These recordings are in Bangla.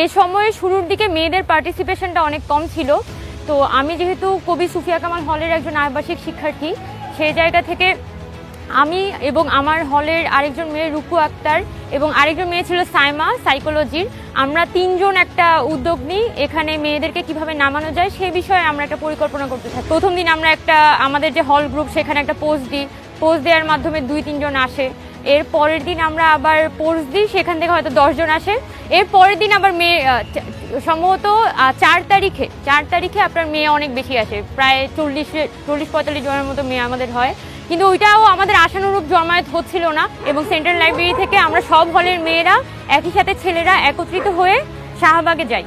এই সময়ে শুরুর দিকে মেয়েদের পার্টিসিপেশনটা অনেক কম ছিল। তো আমি যেহেতু কবি সুফিয়া কামাল হলের একজন আবাসিক শিক্ষার্থী সেই জায়গা থেকে আমি এবং আমার হলের আরেকজন মেয়ে রুকু আক্তার এবং আরেকজন মেয়ে ছিল সাইমা সাইকোলজির আমরা তিনজন একটা উদ্যোগ নিই, এখানে মেয়েদেরকে কীভাবে নামানো যায় সে বিষয়ে আমরা একটা পরিকল্পনা করতে থাকি। প্রথম দিন আমরা একটা, আমাদের যে হল গ্রুপ সেখানে একটা পোস্ট দিই। পোস্ট দেওয়ার মাধ্যমে দুই তিনজন আসে। এর পরের দিন আমরা আবার পোস্ট দিই, সেখান থেকে হয়তো দশজন আসে। এর পরের দিন আবার মেয়ে সম্ভবত চার তারিখে চার তারিখে আপনার মেয়ে অনেক বেশি আসে। প্রায় চল্লিশ চল্লিশ, পঁয়তাল্লিশ জনের মতো মেয়ে আমাদের হয়। কিন্তু ওইটাও আমাদের আশানুরূপ জমায়েত হচ্ছিল না এবং সেন্ট্রাল লাইব্রেরি থেকে আমরা সব হলের মেয়েরা, একই সাথে ছেলেরা একত্রিত হয়ে শাহবাগে যাই।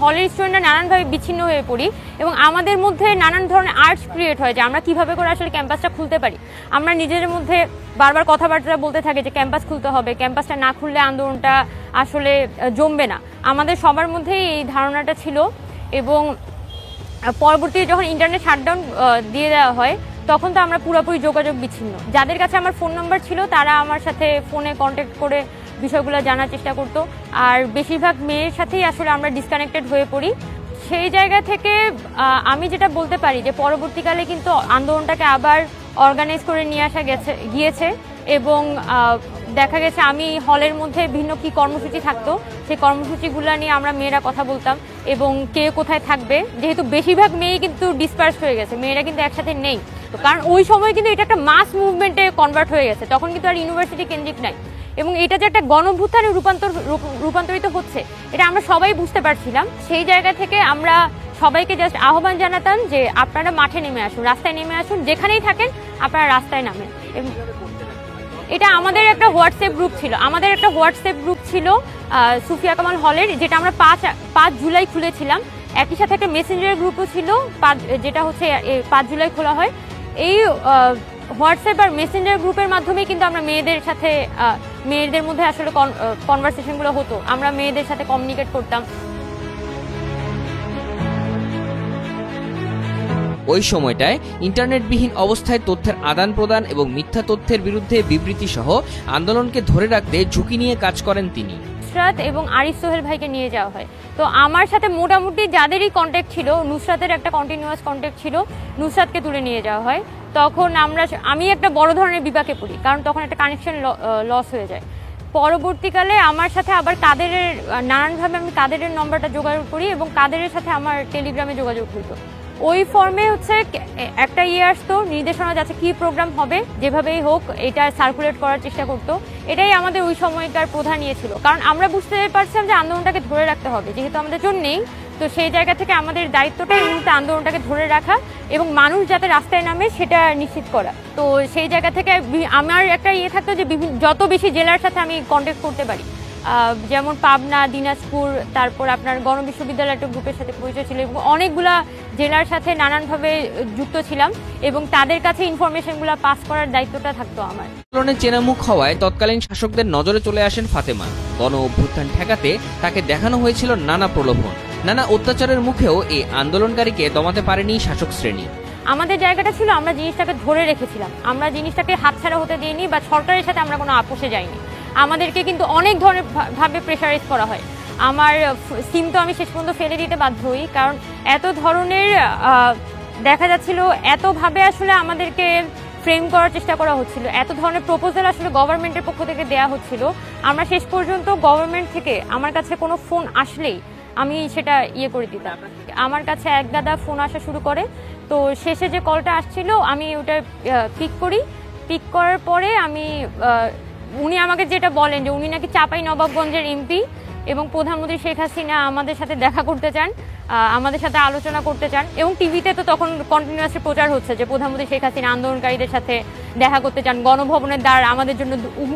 হলের স্টুডেন্টরা নানানভাবে বিচ্ছিন্ন হয়ে পড়ি এবং আমাদের মধ্যে নানান ধরনের আর্টস ক্রিয়েট হয় যে আমরা কীভাবে করে আসলে ক্যাম্পাসটা খুলতে পারি। আমরা নিজেদের মধ্যে বারবার কথাবার্তা বলতে থাকে যে ক্যাম্পাস খুলতে হবে ক্যাম্পাসটা না খুললে আন্দোলনটা আসলে জমবে না। আমাদের সবার মধ্যেই এই ধারণাটা ছিল এবং পরবর্তীতে যখন ইন্টারনেট শাটডাউন দিয়ে দেওয়া হয়, তখন তো আমরা পুরোপুরি যোগাযোগ বিচ্ছিন্ন। যাদের কাছে আমার ফোন নাম্বার ছিল, তারা আমার সাথে ফোনে কন্ট্যাক্ট করে বিষয়গুলো জানার চেষ্টা করতো। আর বেশিরভাগ মেয়ের সাথেই আসলে আমরা ডিসকানেক্টেড হয়ে পড়ি। সেই জায়গা থেকে আমি যেটা বলতে পারি যে, পরবর্তীকালে কিন্তু আন্দোলনটাকে আবার অর্গানাইজ করে নিয়ে আসা গেছে, গিয়েছে এবং দেখা গেছে আমি হলের মধ্যে ভিন্ন কি কর্মসূচি থাকতো, সেই কর্মসূচিগুলো নিয়ে আমরা মেয়েরা কথা বলতাম এবং কে কোথায় থাকবে। যেহেতু বেশিরভাগ মেয়েই কিন্তু ডিসপার্স হয়ে গেছে, মেয়েরা কিন্তু একসাথে নেই। কারণ ওই সময় কিন্তু এটা একটা মাস মুভমেন্টে কনভার্ট হয়ে গেছে, তখন কিন্তু আর ইউনিভার্সিটি কেন্দ্রিক নাই। এবং এটা যে একটা গণভূতানে রূপান্তর রূপান্তরিত হচ্ছে, এটা আমরা সবাই বুঝতে পারছিলাম। সেই জায়গা থেকে আমরা সবাইকে জাস্ট আহ্বান জানাতাম যে আপনারা মাঠে নেমে আসুন, রাস্তায় নেমে আসুন, যেখানেই থাকেন আপনারা রাস্তায় নামেন। এটা আমাদের একটা হোয়াটসঅ্যাপ গ্রুপ ছিল, আমাদের একটা হোয়াটসঅ্যাপ গ্রুপ ছিল সুফিয়া কামাল হলের, যেটা আমরা পাঁচ পাঁচ জুলাই খুলেছিলাম। একই সাথে একটা মেসেঞ্জার গ্রুপও ছিল, পাঁচ, যেটা হচ্ছে পাঁচ জুলাই খোলা হয়। এই হোয়াটসঅ্যাপ আর মেসেঞ্জার গ্রুপের মাধ্যমে কিন্তু আমরা মেয়েদের সাথে মেয়েদের মধ্যে আসলে কনভারসেশনগুলো হতো। আমরা মেয়েদের সাথে কমিউনিকেট করতাম। ওই সময়টায় ইন্টারনেটবিহীন অবস্থায় তথ্যের আদান প্রদান এবং মিথ্যা তথ্যের বিরুদ্ধে বিবৃতি সহ আন্দোলনকে ধরে রাখতে ঝুঁকি নিয়ে কাজ করেন তিনি। এবং আরিফ সোহেল ভাইকে নিয়ে যাওয়া হয়। তো আমার সাথে মোটামুটি যাদেরই কন্ট্যাক্ট ছিল, নুসরাতের একটা কন্টিনিউয়াস কন্ট্যাক্ট ছিল, নুসরাতকে তুলে নিয়ে যাওয়া হয়। তখন আমরা আমি একটা বড় ধরনের বিপাকে পড়ি, কারণ তখন একটা কানেকশন লস হয়ে যায়। পরবর্তীকালে আমার সাথে আবার কাদেরের নানানভাবে আমি কাদেরের নম্বরটা যোগাযোগ করি এবং কাদেরের সাথে আমার টেলিগ্রামে যোগাযোগ হতো ওই ফর্মে হচ্ছে একটা ইয়ে আসতো নির্দেশনা যাচ্ছে কি প্রোগ্রাম হবে, যেভাবেই হোক এটা সার্কুলেট করার চেষ্টা করতো। এটাই আমাদের ওই সময়কার প্রধান ইয়ে ছিল। কারণ আমরা বুঝতে পারছিলাম যে আন্দোলনটাকে ধরে রাখতে হবে, যেহেতু আমাদের জন্যেই তো সেই জায়গা থেকে আমাদের দায়িত্বটা এই মুহূর্তে আন্দোলনটাকে ধরে রাখা এবং মানুষ যাতে রাস্তায় নামে সেটা নিশ্চিত করা। তো সেই জায়গা থেকে আমার একটা ইয়ে থাকতো যে যত বেশি জেলার সাথে আমি কন্ট্যাক্ট করতে পারি। যেমন পাবনা দিনাজপুর তারপর আপনার গণ বিশ্ববিদ্যালয় একটা গ্রুপের সাথে পরিচয় ছিল এবং অনেকগুলা জেলার সাথে নানানভাবে যুক্ত ছিলাম এবং তাদের কাছে ইনফরমেশনগুলো পাস করার দায়িত্বটা থাকতো আমার। আন্দোলনের চেনামুখ হওয়ায় তৎকালীন শাসকদের নজরে চলে আসেন ফাতেমা। গণ অভ্যুত্থান ঠেকাতে তাকে দেখানো হয়েছিল নানা প্রলোভন। নানা অত্যাচারের মুখেও এই আন্দোলনকারীকে দমাতে পারেনি শাসক শ্রেণি। আমাদের জায়গাটা ছিল আমরা জিনিসটাকে ধরে রেখেছিলাম। আমরা জিনিসটাকে হাতছাড়া হতে দিইনি বা সরকারের সাথে আমরা কোনো আপোষে যাইনি। আমাদেরকে কিন্তু অনেক ধরনের ভাবে প্রেশারাইজ করা হয়। আমার সিম তো আমি শেষ পর্যন্ত ফেলে দিতে বাধ্য হই কারণ এত ধরনের দেখা যাচ্ছিল এতভাবে আসলে আমাদেরকে ফ্রেম করার চেষ্টা করা হচ্ছিল, এত ধরনের প্রপোজাল আসলে গভর্নমেন্টের পক্ষ থেকে দেয়া হচ্ছিল। আমরা শেষ পর্যন্ত গভর্নমেন্ট থেকে আমার কাছে কোনো ফোন আসলেই আমি সেটা ইয়ে করে দিতাম। আমার কাছে এক গাদা ফোন আসা শুরু করে, তো শেষে যে কলটা আসছিল, আমি ওটা পিক করি। পিক করার পরে আমি উনি আমাকে যেটা বলেন যে উনি নাকি চাপাই নবাবগঞ্জের এমপি এবং প্রধানমন্ত্রী শেখ হাসিনা আমাদের সাথে দেখা করতে চান আমাদের সাথে আলোচনা করতে চান এবং টিভিতে তো তখন কন্টিনিউয়াসলি প্রচার হচ্ছে যে প্রধানমন্ত্রী শেখ হাসিনা আন্দোলনকারীদের সাথে দেখা করতে চান, গণভবনের দ্বার আমাদের জন্য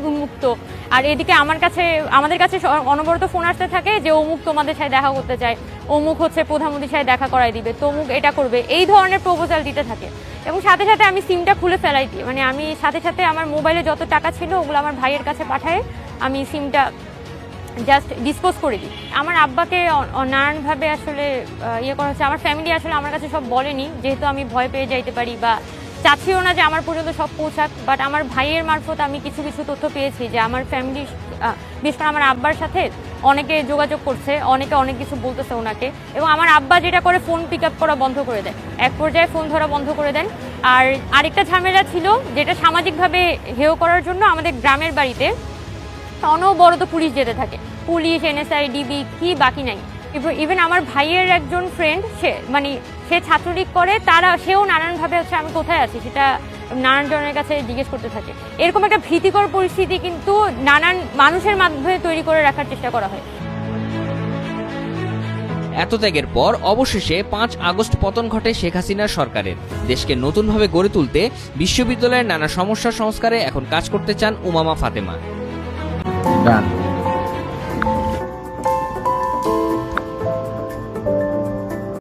উন্মুক্ত। আর এদিকে আমার কাছে, আমাদের কাছে অনবরত ফোন আসতে থাকে যে অমুক তোমাদের সাথে দেখা করতে চায়, অমুক হচ্ছে প্রধানমন্ত্রীর সাথে দেখা করাই দিবে, তমুক এটা করবে, এই ধরনের প্রপোজাল দিতে থাকে। এবং সাথে সাথে আমি সিমটা খুলে ফেলাই দিই। মানে আমি সাথে সাথে আমার মোবাইলে যত টাকা ছিল ওগুলো আমার ভাইয়ের কাছে পাঠায় আমি সিমটা জাস্ট ডিসপোজ করে দিই। আমার আব্বাকে নানানভাবে আসলে ইয়ে করা হচ্ছে। আমার ফ্যামিলি আসলে আমার কাছে সব বলেনি। যেহেতু আমি ভয় পেয়ে যাইতে পারি বা চাচ্ছিও না যে আমার পর্যন্ত সব পৌঁছাক বাট আমার ভাইয়ের মারফত আমি কিছু কিছু তথ্য পেয়েছি যে আমার ফ্যামিলি বিশেষ করে আমার আব্বার সাথে অনেকে যোগাযোগ করছে, অনেকে অনেক কিছু বলতেছে ওনাকে এবং আমার আব্বা যেটা করে ফোন পিক আপ করা বন্ধ করে দেয়। এক পর্যায়ে ফোন ধরা বন্ধ করে দেন। আর আরেকটা ঝামেলা ছিল যেটা সামাজিকভাবে হেয় করার জন্য আমাদের গ্রামের বাড়িতে অনবরত পুলিশ যেতে থাকে। পুলিশ এনএসআই ডিবি কি বাকি নাই। ইভেন আমার ভাইয়ের একজন ফ্রেন্ড সে মানে সে ছাত্রলীগ করে, তারা সেও নানানভাবে হচ্ছে আমি কোথায় আছি সেটা নানান জনের কাছে জিজ্ঞেস করতে থাকে। এরকম একটা ভীতিকর পরিস্থিতি কিন্তু নানান মানুষের মাধ্যমে তৈরি করে রাখার চেষ্টা করা হয়। এত ত্যাগের পর অবশেষে পাঁচ আগস্ট পতন ঘটে শেখ হাসিনার সরকারের। দেশকে নতুনভাবে গড়ে তুলতে বিশ্ববিদ্যালয়ের নানা সমস্যা সংস্কারে এখন কাজ করতে চান উমামা ফাতেমা। 干